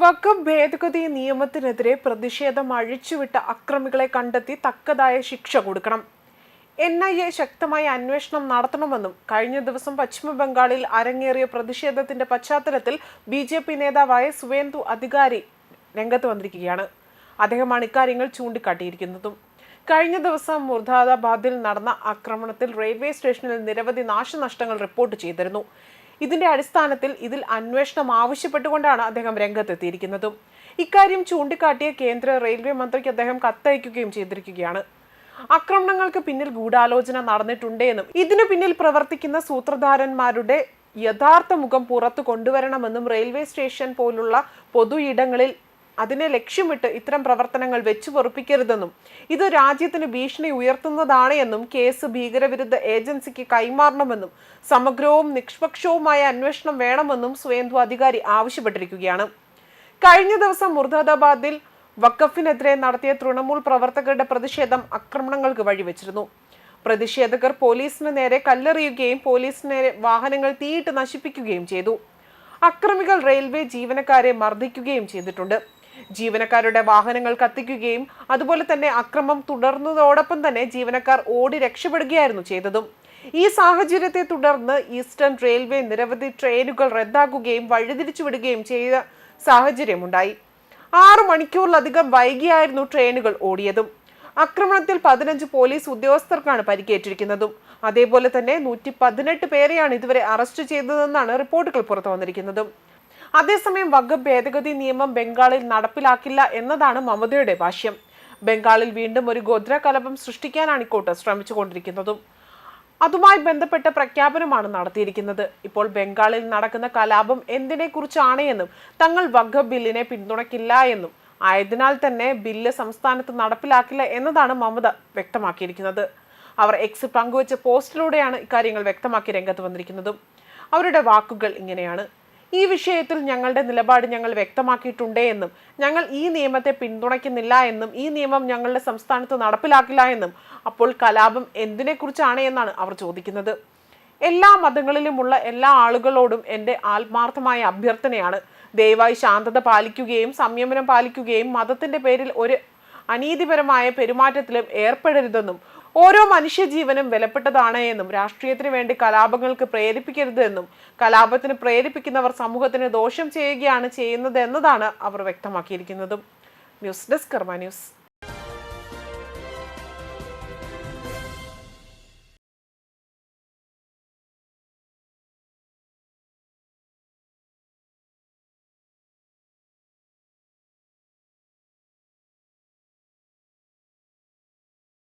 വഖഫ് ഭേദഗതി നിയമത്തിനെതിരെ പ്രതിഷേധം അഴിച്ചുവിട്ട അക്രമികളെ കണ്ടെത്തി തക്കതായ ശിക്ഷ കൊടുക്കണം. എൻ ഐ എ ശക്തമായ അന്വേഷണം നടത്തണമെന്നും കഴിഞ്ഞ ദിവസം പശ്ചിമ ബംഗാളിൽ അരങ്ങേറിയ പ്രതിഷേധത്തിന്റെ പശ്ചാത്തലത്തിൽ ബി ജെ പി നേതാവായ സുവേന്ദു അധികാരി രംഗത്ത് വന്നിരിക്കുകയാണ്. അദ്ദേഹമാണ് ഇക്കാര്യങ്ങൾ ചൂണ്ടിക്കാട്ടിയിരിക്കുന്നതും. കഴിഞ്ഞ ദിവസം മുർദാദാബാദിൽ നടന്ന ആക്രമണത്തിൽ റെയിൽവേ സ്റ്റേഷനിൽ നിരവധി നാശനഷ്ടങ്ങൾ റിപ്പോർട്ട് ചെയ്തിരുന്നു. ഇതിന്റെ അടിസ്ഥാനത്തിൽ ഇതിൽ അന്വേഷണം ആവശ്യപ്പെട്ടുകൊണ്ടാണ് അദ്ദേഹം രംഗത്തെത്തിയിരിക്കുന്നതും. ഇക്കാര്യം ചൂണ്ടിക്കാട്ടിയ കേന്ദ്ര റെയിൽവേ മന്ത്രിക്ക് അദ്ദേഹം കത്തയക്കുകയും ചെയ്തിരിക്കുകയാണ്. ആക്രമണങ്ങൾക്ക് പിന്നിൽ ഗൂഢാലോചന നടന്നിട്ടുണ്ട് എന്നും ഇതിനു പിന്നിൽ പ്രവർത്തിക്കുന്ന സൂത്രധാരന്മാരുടെ യഥാർത്ഥ മുഖം പുറത്തു കൊണ്ടുവരണമെന്നും റെയിൽവേ സ്റ്റേഷൻ പോലുള്ള പൊതു ഇടങ്ങളിൽ അതിനെ ലക്ഷ്യമിട്ട് ഇത്തരം പ്രവർത്തനങ്ങൾ വെച്ചു പൊറുപ്പിക്കരുതെന്നും ഇത് രാജ്യത്തിന് ഭീഷണി ഉയർത്തുന്നതാണ് എന്നും കേസ് ഭീകരവിരുദ്ധ ഏജൻസിക്ക് കൈമാറണമെന്നും സമഗ്രവും നിഷ്പക്ഷവുമായ അന്വേഷണം വേണമെന്നും സ്വയംഭു അധികാരി ആവശ്യപ്പെട്ടിരിക്കുകയാണ്. കഴിഞ്ഞ ദിവസം മുർദാദാബാദിൽ വക്കഫിനെതിരെ നടത്തിയ തൃണമൂൽ പ്രവർത്തകരുടെ പ്രതിഷേധം ആക്രമണങ്ങൾക്ക് വഴിവെച്ചിരുന്നു. പ്രതിഷേധകർ പോലീസിന് നേരെ കല്ലെറിയുകയും പോലീസിന് വാഹനങ്ങൾ തീയിട്ട് നശിപ്പിക്കുകയും ചെയ്തു. അക്രമികൾ റെയിൽവേ ജീവനക്കാരെ മർദ്ദിക്കുകയും ചെയ്തിട്ടുണ്ട്. ജീവനക്കാരുടെ വാഹനങ്ങൾ കത്തിക്കുകയും അതുപോലെ തന്നെ അക്രമം തുടർന്നതോടൊപ്പം തന്നെ ജീവനക്കാർ ഓടി രക്ഷപ്പെടുകയായിരുന്നു ചെയ്തതും. ഈ സാഹചര്യത്തെ തുടർന്ന് ഈസ്റ്റേൺ റെയിൽവേ നിരവധി ട്രെയിനുകൾ റദ്ദാക്കുകയും വഴിതിരിച്ചു വിടുകയും ചെയ്ത സാഹചര്യമുണ്ടായി. ആറു മണിക്കൂറിലധികം വൈകിയായിരുന്നു ട്രെയിനുകൾ ഓടിയതും. ആക്രമണത്തിൽ പതിനഞ്ച് പോലീസ് ഉദ്യോഗസ്ഥർക്കാണ് പരിക്കേറ്റിരിക്കുന്നതും. അതേപോലെ തന്നെ നൂറ്റി പതിനെട്ട് പേരെയാണ് ഇതുവരെ അറസ്റ്റ് ചെയ്തതെന്നാണ് റിപ്പോർട്ടുകൾ പുറത്തു വന്നിരിക്കുന്നതും അതേസമയം വകുപ്പ് ഭേദഗതി നിയമം ബംഗാളിൽ നടപ്പിലാക്കില്ല എന്നതാണ് മമതയുടെ ഭാഷ്യം ബംഗാളിൽ വീണ്ടും ഒരു ഗോത്രകലപം സൃഷ്ടിക്കാനാണ് ഇക്കോട്ട് ശ്രമിച്ചുകൊണ്ടിരിക്കുന്നതും. അതുമായി ബന്ധപ്പെട്ട പ്രഖ്യാപനമാണ് നടത്തിയിരിക്കുന്നത്. ഇപ്പോൾ ബംഗാളിൽ നടക്കുന്ന കലാപം എന്തിനെക്കുറിച്ചാണ് എന്നും തങ്ങൾ വഖ ബില്ലിനെ പിന്തുണയ്ക്കില്ല എന്നും ആയതിനാൽ തന്നെ ബില്ല് സംസ്ഥാനത്ത് നടപ്പിലാക്കില്ല എന്നതാണ് മമത വ്യക്തമാക്കിയിരിക്കുന്നത്. അവർ എക്സ് പങ്കുവച്ച പോസ്റ്റിലൂടെയാണ് ഇക്കാര്യങ്ങൾ വ്യക്തമാക്കി രംഗത്ത് വന്നിരിക്കുന്നതും. അവരുടെ വാക്കുകൾ ഇങ്ങനെയാണ്. ഈ വിഷയത്തിൽ ഞങ്ങളുടെ നിലപാട് ഞങ്ങൾ വ്യക്തമാക്കിയിട്ടുണ്ട് എന്നും ഞങ്ങൾ ഈ നിയമത്തെ പിന്തുണയ്ക്കുന്നില്ല എന്നും ഈ നിയമം ഞങ്ങളുടെ സംസ്ഥാനത്ത് നടപ്പിലാക്കില്ല എന്നും അപ്പോൾ കലാപം എന്തിനെക്കുറിച്ചാണ് എന്നാണ് അവർ ചോദിക്കുന്നത്. എല്ലാ മതങ്ങളിലുമുള്ള എല്ലാ ആളുകളോടും എന്റെ ആത്മാർത്ഥമായ അഭ്യർത്ഥനയാണ്. ദയവായി ശാന്തത പാലിക്കുകയും സംയമനം പാലിക്കുകയും മതത്തിന്റെ പേരിൽ ഒരു അനീതിപരമായ പെരുമാറ്റത്തിലും ഏർപ്പെടരുതെന്നും ഓരോ മനുഷ്യജീവനും വിലപ്പെട്ടതാണ് എന്നും രാഷ്ട്രീയത്തിന് വേണ്ടി കലാപങ്ങൾക്ക് പ്രേരിപ്പിക്കരുത് എന്നും കലാപത്തിന് പ്രേരിപ്പിക്കുന്നവർ സമൂഹത്തിന് ദോഷം ചെയ്യുകയാണ് ചെയ്യുന്നത് എന്നതാണ് അവർ വ്യക്തമാക്കിയിരിക്കുന്നതും. News desk Karma News.